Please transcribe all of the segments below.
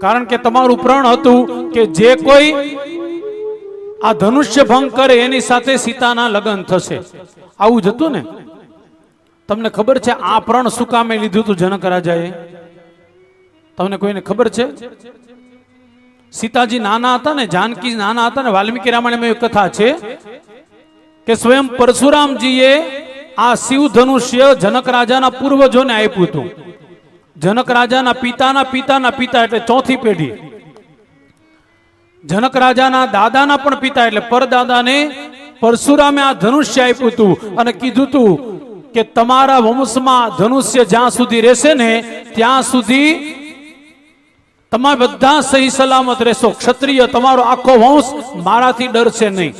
કારણ કે તમારું પ્રણ હતું કે જે કોઈ આ ધનુષ્ય ભંગ કરે એની સાથે સીતાના લગ્ન થશે. આવું જ હતું ને? તમને ખબર છે આ પ્રણ શું કામે લીધું હતું જનક રાજાએ? તમને કોઈને ખબર છે? સીતાજી નાના હતા ને, જાનકી નાના હતા ને, વાલ્મીકી રામાયણમાં એક કથા છે કે સ્વયં પરશુરામજીએ આ શિવ ધનુષ્ય જનક રાજાના પૂર્વજોને આપ્યું હતું. જનક રાજાના પિતાના પિતાના પિતા એટલે ચોથી પેઢી. જનક રાજાના દાદાના પણ પિતા એટલે પરદાદાને પરશુરામે આ ધનુષ્ય આપ્યું હતું અને કીધું હતું કે તમારા વંશમાં ધનુષ્ય જ્યાં સુધી રહેશે ને, ત્યાં સુધી તમે બધા સહી સલામત રહેશો. ક્ષત્રિય તમારો આખો વંશ મારાથી ડરશે નહીં.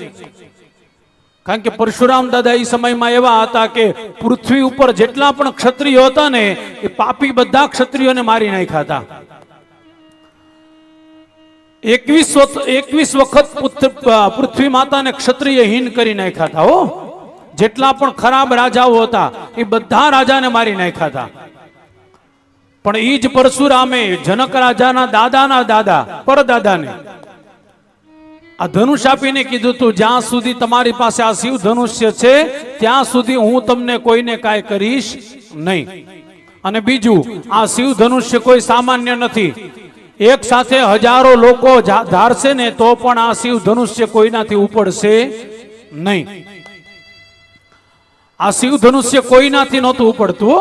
કારણ કે પરશુરામ દાદા એ સમયમાં એવા હતા કે પૃથ્વી ઉપર જેટલા પણ ક્ષત્રિયો હતા ને, એ પાપી બધા ક્ષત્રિયોને મારી નાખ્યા હતા. એકવીસ એકવીસ વખત પૃથ્વી માતાને ક્ષત્રિયહીન કરી નાખ્યા હતા, હો. જેટલા પણ ખરાબ રાજાઓ હતા, એ બધા રાજાને મારી નાખ્યા હતા. પણ એ જ પરશુરામે જનક રાજાના દાદાના દાદા, પરદાદાને આ ધનુષ આપીને કીધું, તું જ્યાં સુધી તમારી પાસે આ શિવ ધનુષ્ય છે, ત્યાં સુધી હું તમને કોઈને કાંઈ કરીશ નહીં. અને બીજું, આ શિવ ધનુષ્ય કોઈ સામાન્ય નથી. એક સાથે હજારો લોકો ધારશે ને તો પણ આ શિવ ધનુષ્ય કોઈનાથી ઉપડશે નહીં. આ શિવ ધનુષ્ય કોઈનાથી નહોતું ઉપડતું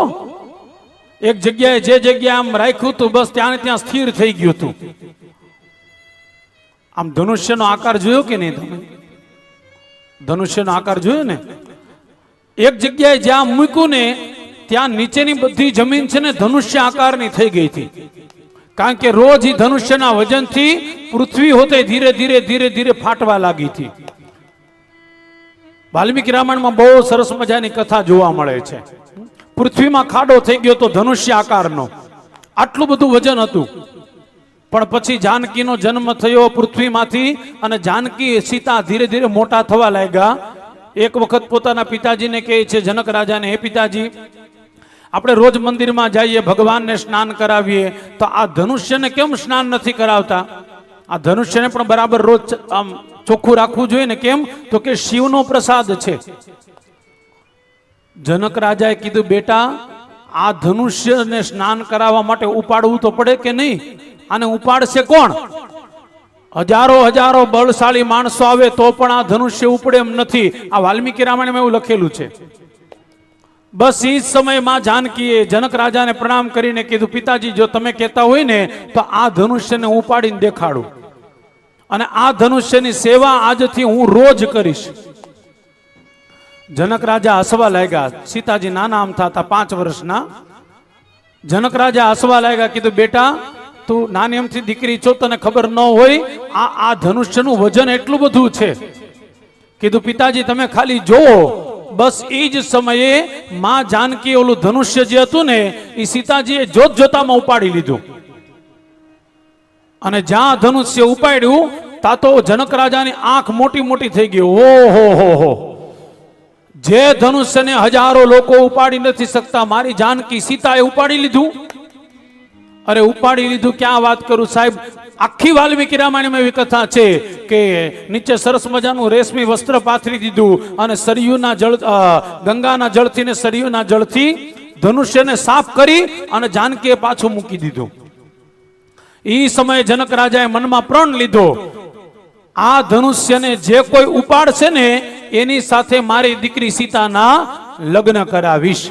એક જગ્યાએ જે જગ્યાએ આમ રાખ્યું હતું, બસ ત્યાં ત્યાં સ્થિર થઈ ગયું હતું. આમ ધનુષ્યનો આકાર જોયો કે નહીં તમે? ધનુષ્યનો આકાર જોયો ને? એક જગ્યાએ જ્યાં મૂક્યું ને, ત્યાં નીચેની બધી જમીન છે ને, ધનુષ્ય આકારની થઈ ગઈ હતી. કારણ કે રોજ એ ધનુષ્યના વજનથી પૃથ્વી હોતે ધીરે ધીરે ધીરે ધીરે ફાટવા લાગી હતી. વાલ્મીકી રામાયણમાં બહુ સરસ મજાની કથા જોવા મળે છે. પૃથ્વીમાં ખાડો થઈ ગયો તો ધનુષ્ય આકારનો. આટલું બધું વજન હતું. પણ પછી જાનકીનો જન્મ થયો પૃથ્વીમાંથી અને જાનકી સીતા ધીરે ધીરે મોટા થવા લાગ્યા. એક વખત પોતાના પિતાજીને કહે છે, જનક રાજાને, હે પિતાજી, આપણે રોજ મંદિરમાં જઈએ, ભગવાનને સ્નાન કરાવીએ, તો આ ધનુષ્યને કેમ સ્નાન નથી કરાવતા? આ ધનુષ્યને પણ બરાબર રોજ આમ ચોખ્ખું રાખવું જોઈએ ને કેમ? તો કે શિવનો પ્રસાદ છે. જનક રાજાએ કીધું, બેટા, આ ધનુષ્યને સ્નાન કરાવવા માટે ઉપાડવું તો પડે કે નહીં? આને ઉપાડશે કોણ? હજારો હજારો બળશાળી માણસો આવે તો પણ આ ધનુષ્ય ઉપડે એમ નથી. આ વાલ્મીકી રામાયણમાં એવું લખેલું છે. બસ એ જ સમયમાં જાનકીએ જનક રાજાને પ્રણામ કરીને કીધું, પિતાજી, જો તમે કહેતા હોય ને, તો આ ધનુષ્યને ઉપાડીને દેખાડું. અને આ ધનુષ્યની સેવા આજથી હું રોજ કરીશ. જનક રાજા હસવા લાગ્યા. સીતાજી, નાના આમ થતા પાંચ વર્ષના. જનક રાજા હસવા લાગ્યા, કીધું, બેટા તું નાની એમથી દીકરી છો, તને ખબર ન હોય, આ આ ધનુષ્યનું વજન એટલું બધું છે. કીધું, પિતાજી, તમે ખાલી જોવો બસ એ જ સમયે માં જાનકી ઓલું ધનુષ્ય જે હતું ને એ સીતાજીએ જોત જોતામાં ઉપાડી લીધું. અને જ્યાં ધનુષ્ય ઉપાડ્યું તા તો જનક રાજાની આંખ મોટી મોટી થઈ ગઈ. ઓ હો હો હો. જે ધનુષ્યને હજારો લોકો ઉપાડી નથી શકતા, મારી જાનકી સીતાએ ઉપાડી લીધું. અરે ઉપાડી લીધું, ક્યાં વાત કરું સાહેબ? આખી વાલ્મીકી રામાયણમાં એવી કથા છે કે નીચે સરસ મજાનું રેશમી વસ્ત્ર પાથરી દીધું અને સરયુના જળ ગંગાના જળથી ને સરયુના જળથી ધનુષ્યને સાફ કરી અને જાનકીએ પાછું મૂકી દીધું. એ સમયે જનક રાજાએ મનમાં પ્રણ લીધો. આ ધનુષ્યને જે કોઈ ઉપાડશે ને, એની સાથે મારી દીકરી સીતાના લગ્ન કરાવીશ.